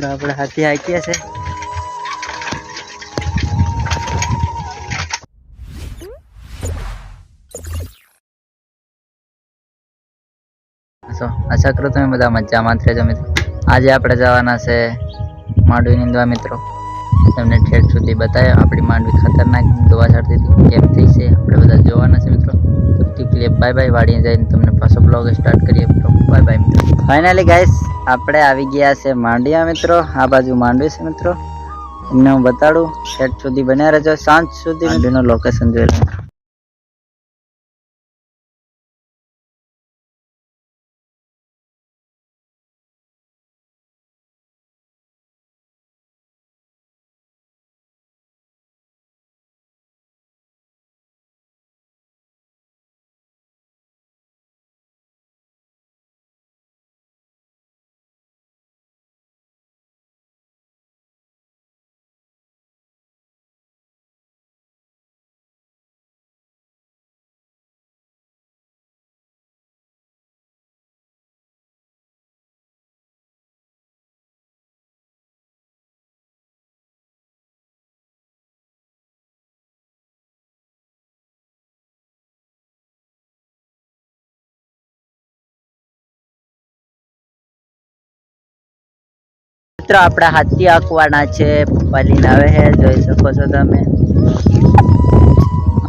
મિત્રો આપણે હાથી હાક્યા છે. આશા કરું તમે બધા મજામાં જ રહેજો મિત્રો. આજે આપણે જવાના છે માંડવી નીંદવા મિત્રો. તમને ઠેઠ સુધી બતાવ્યો, આપણી માંડવી ખતરનાક દવા છાડતી હતી કેમ થઈ છે? આપણે બધા જોવાના છે મિત્રો. તબથી કે બાય બાય વાડીને જઈને તમને પાછો બ્લોગ સ્ટાર્ટ કરીએ. મિત્રો બાય બાય મિત્રો. ફાઇનલી ગાઈસ આપણે આવી ગયા છે માંડ્યા મિત્રો. આ બાજુ માંડવી છે મિત્રો. તમને હું બતાડું સેટ સુધી બન્યા રહેજો. સાંજ સુધી માંડવીનું લોકેશન જોઈ લો મિત્રો આપણે હાથી આંકવાના છે. પપ્પા આવે છે જોઈ શકો છો તમે.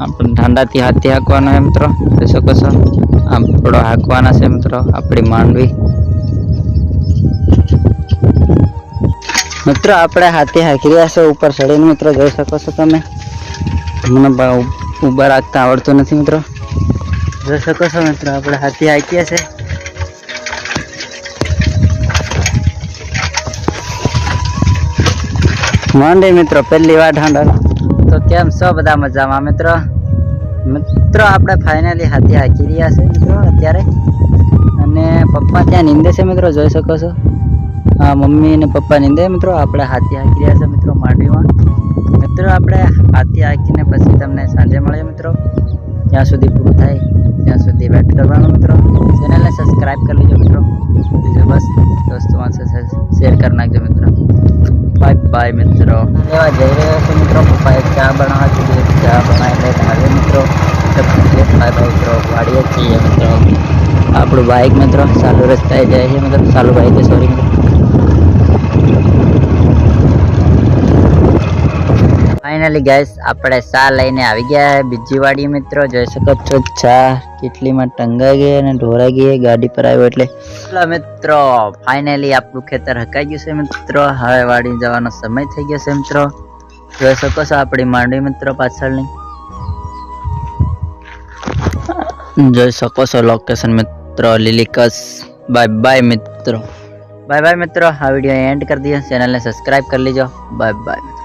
આપણે ઠંડાથી હાથી હાંકવાનો છે મિત્રો જોઈ શકો છો. આમ થોડો હાંકવાના છે મિત્રો આપણી માંડવી. મિત્રો આપણે હાથી હાંકી રહ્યા છે ઉપર ચડીને મિત્રો જોઈ શકો છો તમે. મને ઊભા રાખતા આવડતું નથી મિત્રો. જોઈ શકો છો મિત્રો આપણે હાથી હાંકીએ છે. માંડી મિત્રો, પહેલી વાર ઠંડા તો કેમ છો બધા મજામાં? મિત્રો મિત્રો, આપણે ફાઇનલી હાથી હાકી રહ્યા છે, મિત્રો, અત્યારે. અને પપ્પા ત્યાં નીંદે છે, મિત્રો, જોઈ શકો છો. હા મમ્મી અને પપ્પા નીંદે, મિત્રો, આપણે હાથી હાકી રહ્યા છે, મિત્રો, માંડવીમાં. મિત્રો, આપણે હાથી હાકીને પછી તમને સાંજે મળીએ, મિત્રો. જ્યાં સુધી પૂરું થાય. ત્યાં સુધી વેટ કરવાનો, મિત્રો. ચેનલને સબસ્ક્રાઈબ કરી લેજો, મિત્રો. બીજું બસ, દોસ્તો શેર કરી નાખજો, મિત્રો. બાય બાય મિત્રો લેવા જઈ રહ્યા છે મિત્રો. પપ્પાએ ચા બનાવવા કીધી ચા બનાવી લઈને આવ્યો મિત્રો. બાય બાય મિત્રો વાડીએ છીએ મિત્રો. આપણું બાઇક મિત્રો, ચાલુ રસ્તાએ જાય છે મિત્રો. ચાલુ બાઇક સોરી મિત્રો ફાઇનલી ગાઈસ આપણે ચા લઈને આવી ગયા છે બીજી વાડી મિત્રો, જોઈ શકો છો, ચા કેટલીમાં ટંગાઈ ગઈ અને ઢોરાઈ ગઈ ગાડી પર આવ્યો એટલે. ચલો મિત્રો ફાઇનલી આપણું ખેતર હકાઈ ગયું છે મિત્રો. હવે વાડી જવાનો સમય થઈ ગયો છે મિત્રો. જોઈ શકો છો આપણી માંડવી મિત્રો પાછળની. જોઈ શકો છો લોકેશન મિત્રો, લીલીકસ. બાય બાય મિત્રો. બાય બાય મિત્રો. આ વીડિયો એન્ડ કરી દઈએ. ચેનલને સબસ્ક્રાઇબ કરી લેજો. Bye bye